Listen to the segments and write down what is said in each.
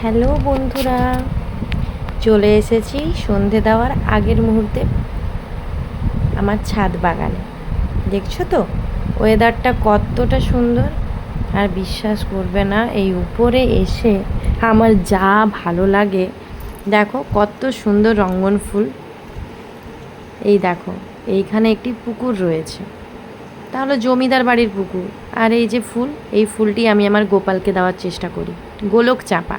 Hello বন্ধুরা, চলে এসেছি সন্ধে দেওয়ার আগের মুহূর্তে আমার ছাদ বাগানে। দেখছ তো? ওয়েদারটা কতটা সুন্দর, আর বিশ্বাস করবে না, এই উপরে এসে আমার যা ভালো লাগে। দেখো, কত সুন্দর রঙ্গন ফুল। এই দেখো, এইখানে একটি পুকুর রয়েছে। তাহলে জমিদার বাড়ির পুকুর। আর এই যে ফুল, এই ফুলটি আমি আমার গোপালকে দেওয়ার চেষ্টা করি। গোলক চাপা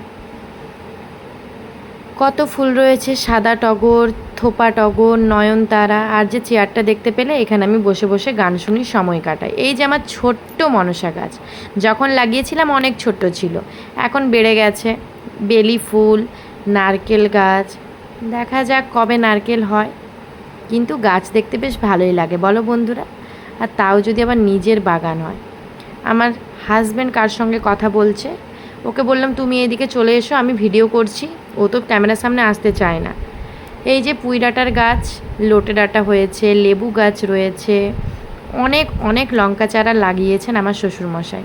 কত ফুল রয়েছে? সাদা টগর, থোপা টগর, নয়নতারা, আর যে চেয়ারটা দেখতে পেলে, এখানে আমি বসে বসে গান শুনি, সময় কাটাই। এই যে আমার ছোট্ট মনসা গাছ, যখন লাগিয়েছিলাম অনেক ছোট্ট ছিল, এখন বেড়ে গেছে। বেলি ফুল, নারকেল গাছ, দেখা যাক কবে নারকেল হয়। কিন্তু গাছ দেখতে বেশ ভালোই লাগে, বলো বন্ধুরা। আর তাও যদি আবার নিজের বাগান হয়। আমার হাজব্যান্ড কার সঙ্গে কথা বলছে? ওকে বললাম, তুমি এদিকে চলে এসো, আমি ভিডিও করছি। ও তো ক্যামেরার সামনে আসতে চায় না। এই যে পুঁই ডাঁটার গাছ, লোটে ডাঁটা হয়েছে, লেবু গাছ রয়েছে, অনেক অনেক লঙ্কা চারা লাগিয়েছেন আমার শ্বশুরমশাই।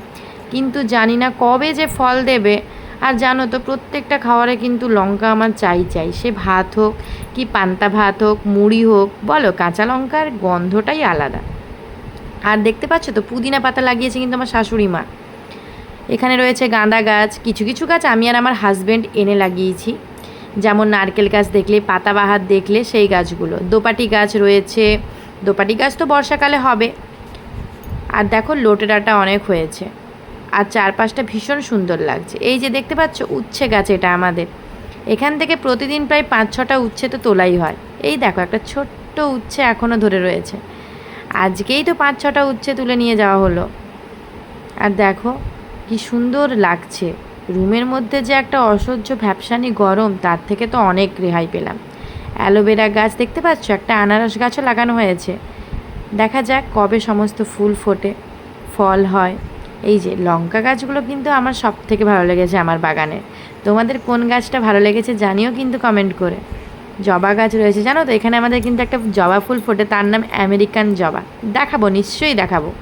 কিন্তু জানি না কবে যে ফল দেবে। আর জানো তো, প্রত্যেকটা খাবারে কিন্তু লঙ্কা আমার চাই চাই। সে ভাত হোক কি পান্তা ভাত হোক, মুড়ি হোক, বলো, কাঁচা লঙ্কার গন্ধটাই আলাদা। আর দেখতে পাচ্ছ তো, পুদিনা পাতা লাগিয়েছে কিন্তু আমার শাশুড়ি মা। এখানে রয়েছে গাঁদা গাছ, কিছু কিছু গাছ আমি আর আমার হাজব্যান্ড এনে লাগিয়েছি। যেমন নারকেল গাছ দেখলে, পাতাবাহার দেখলে সেই গাছগুলো। দোপাটি গাছ রয়েছে, দোপাটি গাছ তো বর্ষাকালে হবে। আর দেখো লোটে ডাঁটা অনেক হয়েছে। আর চারপাশটা ভীষণ সুন্দর লাগছে। এই যে দেখতে পাচ্ছ, উচ্ছে গাছ এটা আমাদের। এখান থেকে প্রতিদিন প্রায় পাঁচ ছটা উচ্ছে তো তোলাই হয়। এই দেখো, একটা ছোট্ট উচ্ছে এখনও ধরে রয়েছে। আজকেই তো পাঁচ ছটা উচ্ছে তুলে নিয়ে যাওয়া হলো। আর দেখো কি সুন্দর লাগছে। রুমের মধ্যে যে একটা অসহ্য ভ্যাপসানি গরম, তার থেকে তো অনেক রেহাই পেলাম। অ্যালোভেরা গাছ দেখতে পাচ্ছ? একটা আনারস গাছও লাগানো হয়েছে। দেখা যাক কবে সমস্ত ফুল ফোটে। ফল হয়। এই যে, লঙ্কা গাছগুলো কিন্তু আমার সব থেকে ভালো লেগেছে আমার বাগানে। তোমাদের কোন গাছটা ভালো লেগেছে জানিও কিন্তু কমেন্ট করে। জবা গাছ রয়েছে, জানো তো? এখানে আমাদের কিন্তু একটা জবা ফুল ফোটে, তার নাম আমেরিকান জবা। দেখাবো, নিশ্চয়ই দেখাবো।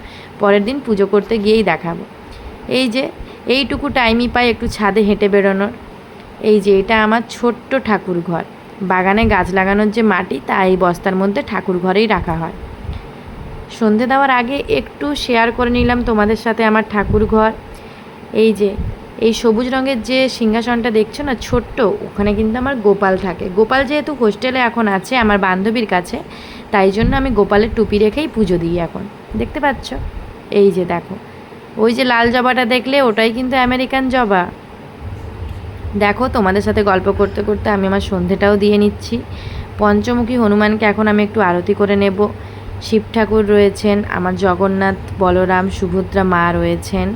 পরের দিন পুজো করতে গিয়েই দেখাবো। এই যে, এইটুকু টাইমই পাই একটু ছাদে হেঁটে বেরোনোর। এই যে, এটা আমার ছোট্ট ঠাকুর ঘর বাগানে গাছ লাগানোর যে মাটি তা এই বস্তার মধ্যে ঠাকুর ঘরেই রাখা হয়। সন্ধে দেওয়ার আগে একটু শেয়ার করে নিলাম তোমাদের সাথে আমার ঠাকুর ঘর এই যে, এই সবুজ রঙের যে সিংহাসনটা দেখছ না, ছোট্ট, ওখানে কিন্তু আমার গোপাল থাকে। গোপাল যেহেতু হোস্টেলে এখন আছে, আমার বান্ধবীর কাছে, তাই জন্য আমি গোপালের টুপি রেখেই পুজো দিই এখন। দেখতে পাচ্ছ? এই যে, দেখো। ওই যে লাল জবাটা দেখলে ওটাই কিন্তু আমেরিকান জবা। দেখো তোমাদের সাথে গল্প করতে করতে আমি আমার সন্ধেটাও দিয়ে নিচ্ছি। পঞ্চমুখী হনুমানকে এখন আমি একটু আরতি করে নেব। শিব ঠাকুর রয়েছেন, আমার জগন্নাথ, বলরাম, সুভদ্রা মা রয়েছেন।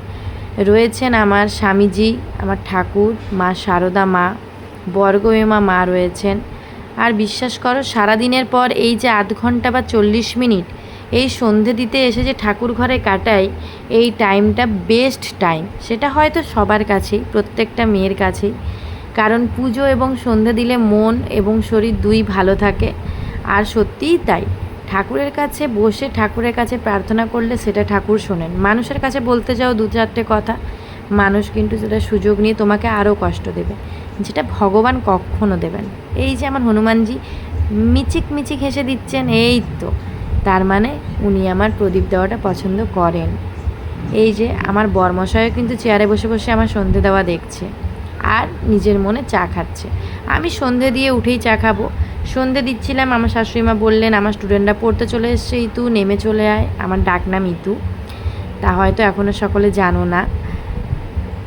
রয়েছেন আমার স্বামীজি, আমার ঠাকুর, মা শারদা মা, বর্গমা মা রয়েছেন। আর বিশ্বাস করো, সারাদিনের পর এই যে আধ ঘণ্টা বা চল্লিশ মিনিট এই সন্ধে দিতে এসে যে ঠাকুর ঘরে কাটাই, এই টাইমটা বেস্ট টাইম সেটা হয়তো সবার কাছেই, প্রত্যেকটা মেয়ের কাছেই। কারণ পুজো এবং সন্ধে দিলে মন এবং শরীর দুই ভালো থাকে। আর সত্যিই তাই। ঠাকুরের কাছে বসে ঠাকুরের কাছে প্রার্থনা করলে সেটা ঠাকুর শোনেন। মানুষের কাছে বলতে যাও দু চারটে কথা, মানুষ কিন্তু সেটা সুযোগ নিয়ে তোমাকে আরও কষ্ট দেবে। যেটা ভগবান কখনো দেবেন এই যে আমার হনুমানজি মিচিক মিচিক হেসে দিচ্ছেন, এই তো। তার মানে উনি আমার প্রদীপ দেওয়াটা পছন্দ করেন। এই যে, আমার বর্মশায়ও কিন্তু চেয়ারে বসে বসে আমার সন্ধে দেওয়া দেখছে আর নিজের মনে চা খাচ্ছে। আমি সন্ধে দিয়ে উঠেই চা খাব। সন্ধে দিচ্ছিলাম, আমার শাশুড়িমা বললেন, আমার স্টুডেন্টরা পড়তে চলে এসছে ইতু, নেমে চলে আয়। আমার ডাক নাম ইতু। তা হয়তো এখনও সকলে জানো না।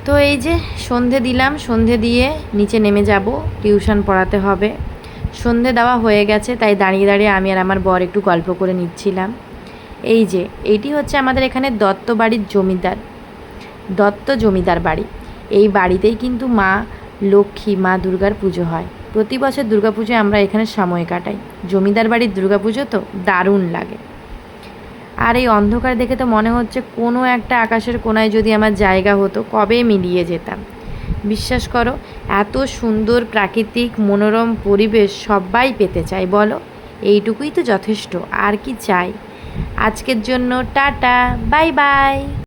তো এই যে, সন্ধে দিলাম, সন্ধে দিয়ে নিচে নেমে যাব, টিউশন পড়াতে হবে। সন্ধে দেওয়া হয়ে গেছে, তাই দাঁড়িয়ে দাঁড়িয়ে আমি আর আমার বর একটু গল্প করে নিচ্ছিলাম। এই যে এইটি হচ্ছে আমাদের এখানে দত্ত বাড়ির জমিদার, দত্ত জমিদার বাড়ি। এই বাড়িতেই কিন্তু মা লক্ষ্মী, মা দুর্গার পুজো হয়। প্রতি বছর দুর্গাপুজোয় আমরা এখানে সময় কাটাই। জমিদার বাড়ির দুর্গাপুজো তো দারুণ লাগে। আর এই অন্ধকার দেখে তো মনে হচ্ছে কোনো একটা আকাশের কোনায় যদি আমার জায়গা হতো, কবে মিলিয়ে যেতাম? বিশ্বাস করো, এত সুন্দর প্রাকৃতিক মনোরম পরিবেশ সবাই পেতে চায়, বলো। এইটুকুই তো যথেষ্ট, আর কি চাই। আজকের জন্য টাটা, বাই বাই।